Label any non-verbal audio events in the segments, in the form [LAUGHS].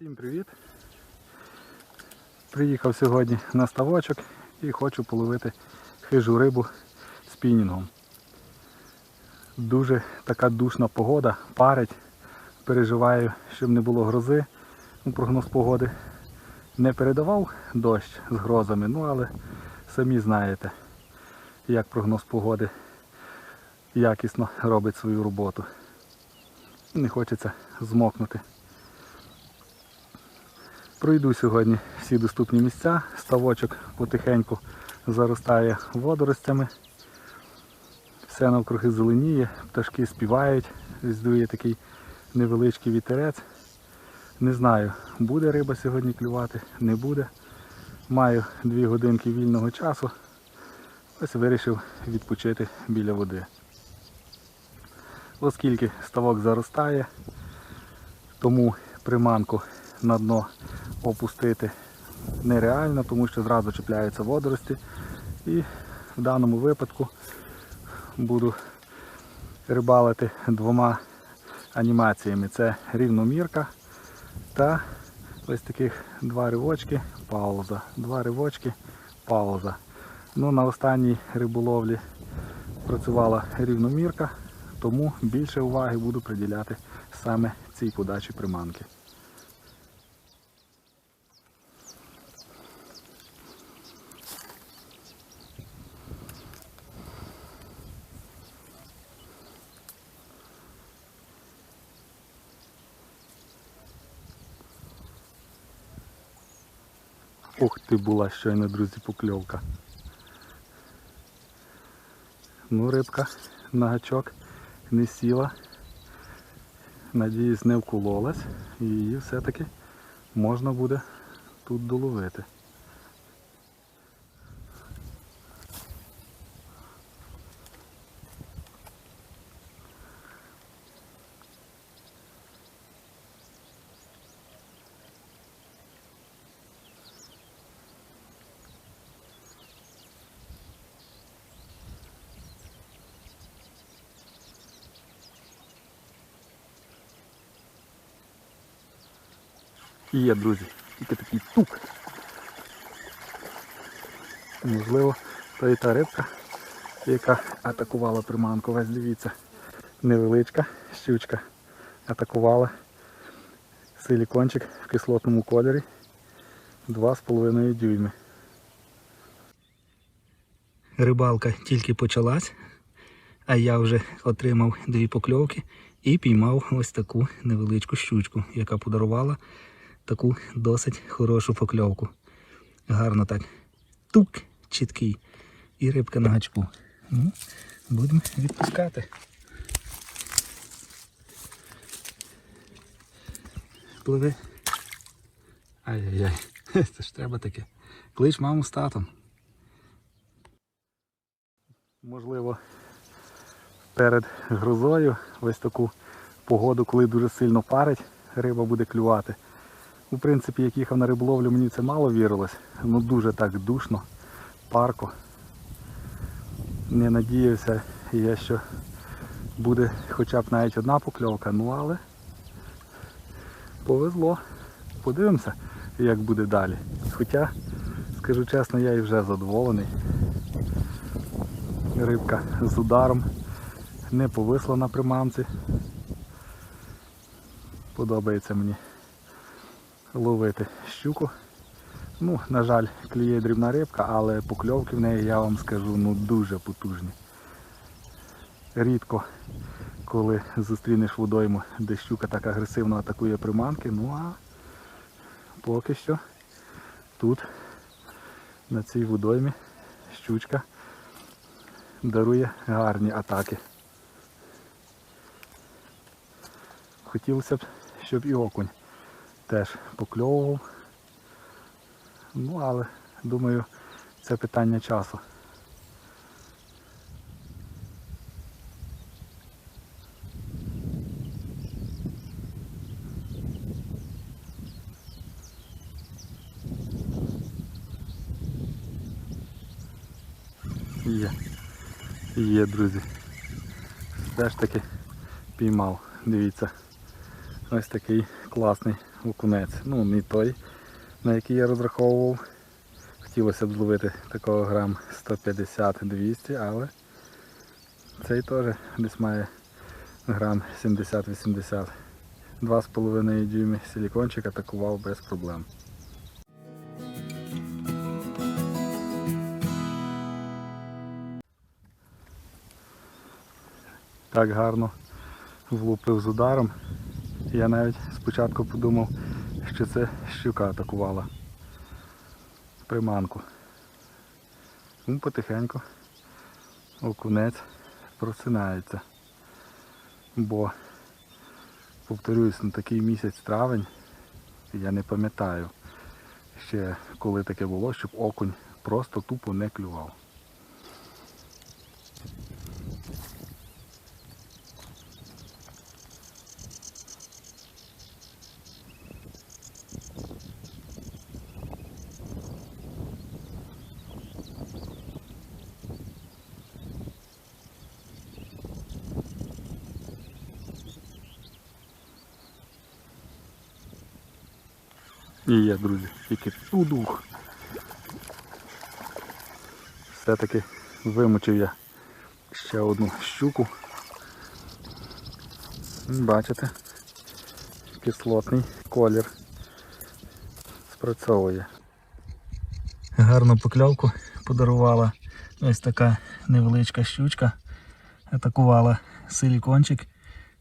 Всім привіт! Приїхав сьогодні на ставочок і хочу половити хижу рибу спінінгом. Дуже така душна погода, парить. Переживаю, щоб не було грози. Ну, прогноз погоди не передавав дощ з грозами, ну але самі знаєте, як прогноз погоди якісно робить свою роботу. Не хочеться змокнути. Пройду сьогодні всі доступні місця. Ставочок потихеньку заростає водоростями. Все навкруги зеленіє, пташки співають, здує такий невеличкий вітерець. Не знаю, буде риба сьогодні клювати, не буде. Маю дві годинки вільного часу. Ось вирішив відпочити біля води. Оскільки ставок заростає, тому приманку на дно опустити нереально, тому що зразу чіпляються водорості. І в даному випадку буду рибалити двома анімаціями. Це рівномірка та ось таких два ривочки, пауза. Два ривочки, пауза. Ну, на останній риболовлі працювала рівномірка, тому більше уваги буду приділяти саме цій подачі приманки. Ух ти була щойно, друзі, покльовка. Ну, рибка на гачок не сіла. Надіюсь, не вкололась і її все-таки можна буде тут доловити. І є, друзі, тільки такий тук. Можливо, то і та рибка, яка атакувала приманку. Ось дивіться, невеличка щучка атакувала силікончик в кислотному кольорі 2,5 дюйми. Рибалка тільки почалась, а я вже отримав дві покльовки і піймав ось таку невеличку щучку, яка подарувала таку досить хорошу покльовку. Гарно так. Тук чіткий. І рибка на гачку. Ну, будемо відпускати. Пливи. Ай-яй-яй. [LAUGHS] Це ж треба таке. Клич маму з татом. Можливо, перед грозою ось таку погоду, коли дуже сильно парить, риба буде клювати. У принципі, як їхав на риболовлю, мені це мало вірилось. Ну дуже так душно, парко. Не надіявся я, що буде хоча б навіть одна покльовка, ну але повезло. Подивимося, як буде далі. Хоча, скажу чесно, я і вже задоволений. Рибка з ударом не повисла на приманці. Подобається мені ловити щуку. Ну, на жаль, клює дрібна рибка, але покльовки в неї, я вам скажу, ну дуже потужні. Рідко, коли зустрінеш водойму, де щука так агресивно атакує приманки, ну а поки що тут, на цій водоймі, щучка дарує гарні атаки. Хотілося б, щоб і окунь теж покльовував. Ну, але думаю, це питання часу. Є. Є, друзі. Все ж таки піймав. Дивіться. Ось такий класний окунець. Ну, не той, на який я розраховував. Хотілося б зловити такого грам 150-200, але цей теж десь має грам 70-80. 2,5 дюйми силікончик атакував без проблем. Так гарно влупив з ударом. Я навіть спочатку подумав, що це щука атакувала приманку. Ну, потихеньку окунець просинається. Бо, повторюсь, на такий місяць травень я не пам'ятаю ще коли таке було, щоб окунь просто тупо не клював. І є, друзі, тільки удух. Все-таки вимочив я ще одну щуку. Бачите, кислотний колір спрацьовує. Гарну покльовку подарувала ось така невеличка щучка. Атакувала силікончик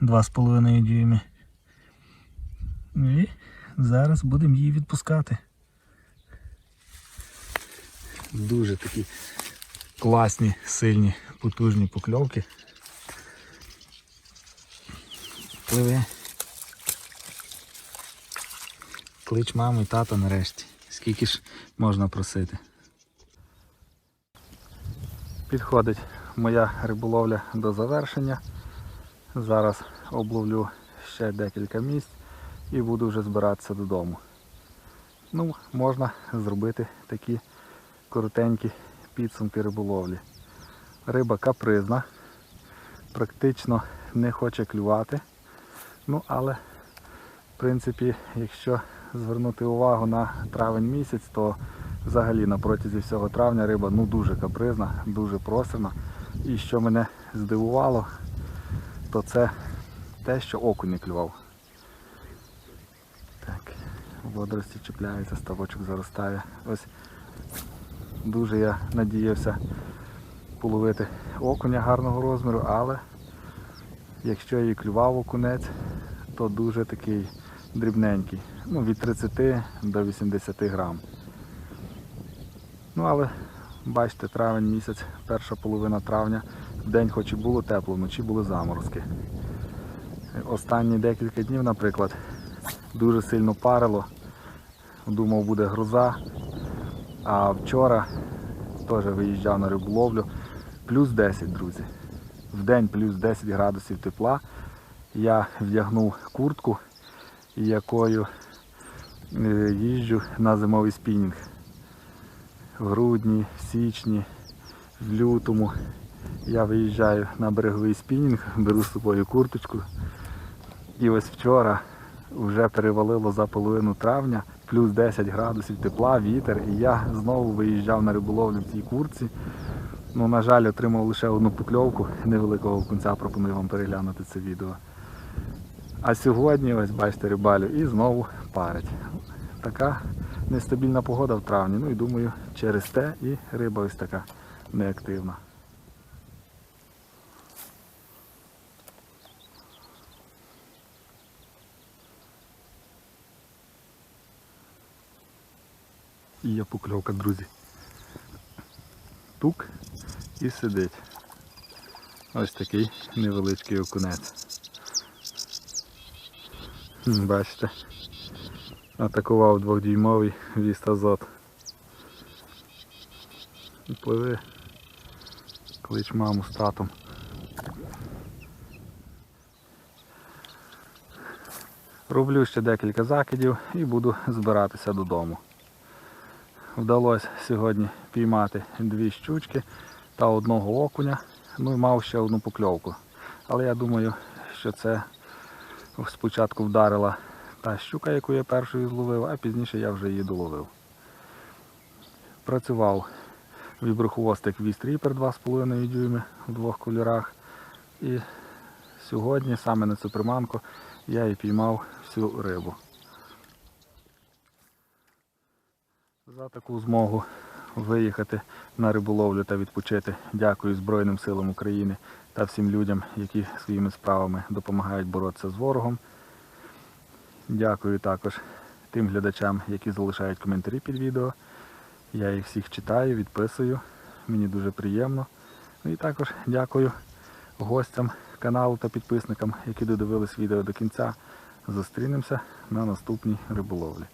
2,5 дюйми. І зараз будемо її відпускати. Дуже такі класні, сильні, потужні покльовки. Пливе. Клич маму і тата нарешті. Скільки ж можна просити. Підходить моя риболовля до завершення. Зараз обловлю ще декілька місць і буду вже збиратися додому. Ну, можна зробити такі коротенькі підсумки риболовлі. Риба капризна, практично не хоче клювати. Ну, але, в принципі, якщо звернути увагу на травень місяць, то взагалі на протязі всього травня риба ну, дуже капризна, дуже просерна. І що мене здивувало, то це те, що окунь не клював. Водорості чіпляються, ставочок заростає. Ось дуже я надіявся половити окуня гарного розміру, але якщо і клював окунець, то дуже такий дрібненький. Ну, від 30 до 80 грам. Ну, але бачите, травень місяць, перша половина травня, день хоч і було тепло, вночі були заморозки. Останні декілька днів, наприклад, дуже сильно парило. Думав буде гроза. А вчора теж виїжджав на риболовлю. Плюс 10, друзі. В день плюс 10 градусів тепла. Я вдягнув куртку, якою е, їжджу на зимовий спінінг. В грудні, в січні, в лютому я виїжджаю на береговий спінінг, беру з собою курточку. І ось вчора вже перевалило за половину травня, плюс 10 градусів тепла, вітер, і я знову виїжджав на риболовлю в цій курці. Ну, на жаль, отримав лише одну покльовку невеликого кінця, пропоную вам переглянути це відео. А сьогодні, ось бачите, рибалю і знову парить. Така нестабільна погода в травні. Ну і думаю, через те і риба ось така неактивна. І є покльовка, друзі. Тук і сидить. Ось такий невеличкий окунець. Бачите, атакував двохдюймовий віст азот. І клич маму з татом. Роблю ще декілька закидів і буду збиратися додому. Вдалося сьогодні піймати дві щучки та одного окуня. Ну і мав ще одну покльовку. Але я думаю, що це спочатку вдарила та щука, яку я першою зловив, а пізніше я вже її доловив. Працював віброхвостик Віст Ріпер 2,5 дюйми в двох кольорах. І сьогодні саме на цю приманку я і піймав всю рибу. За таку змогу виїхати на риболовлю та відпочити. Дякую Збройним силам України та всім людям, які своїми справами допомагають боротися з ворогом. Дякую також тим глядачам, які залишають коментарі під відео. Я їх всіх читаю, відписую. Мені дуже приємно. Ну і також дякую гостям каналу та підписникам, які додивились відео до кінця. Зустрінемося на наступній риболовлі.